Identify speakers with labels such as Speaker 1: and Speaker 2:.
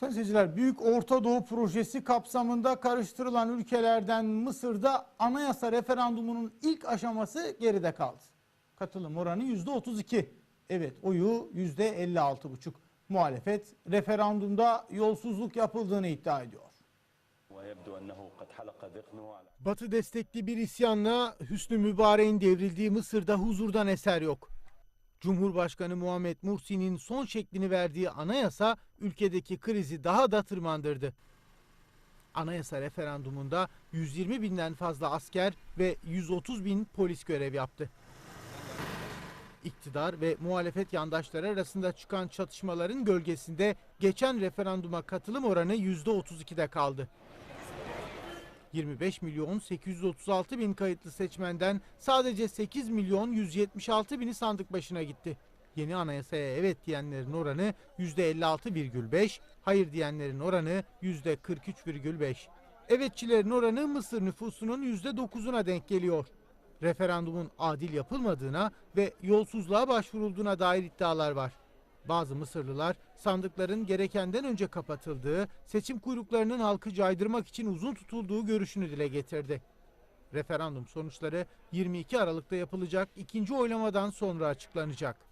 Speaker 1: Sayın seyirciler, Büyük Orta Doğu Projesi kapsamında karıştırılan ülkelerden Mısır'da anayasa referandumunun ilk aşaması geride kaldı. Katılım oranı %32. Evet, oyu %56,5. Muhalefet referandumda yolsuzluk yapıldığını iddia ediyor. Batı destekli bir isyanla Hüsnü Mübarek'in devrildiği Mısır'da huzurdan eser yok. Cumhurbaşkanı Muhammed Mursi'nin son şeklini verdiği anayasa ülkedeki krizi daha da tırmandırdı. Anayasa referandumunda 120 binden fazla asker ve 130 bin polis görev yaptı. İktidar ve muhalefet yandaşları arasında çıkan çatışmaların gölgesinde geçen referanduma katılım oranı %32'de kaldı. 25 milyon 836 bin kayıtlı seçmenden sadece 8 milyon 176 bini sandık başına gitti. Yeni anayasaya evet diyenlerin oranı %56,5, hayır diyenlerin oranı %43,5. Evetçilerin oranı Mısır nüfusunun %9'una denk geliyor. Referandumun adil yapılmadığına ve yolsuzluğa başvurulduğuna dair iddialar var. Bazı Mısırlılar sandıkların gerekenden önce kapatıldığı, seçim kuyruklarının halkı caydırmak için uzun tutulduğu görüşünü dile getirdi. Referandum sonuçları 22 Aralık'ta yapılacak ikinci oylamadan sonra açıklanacak.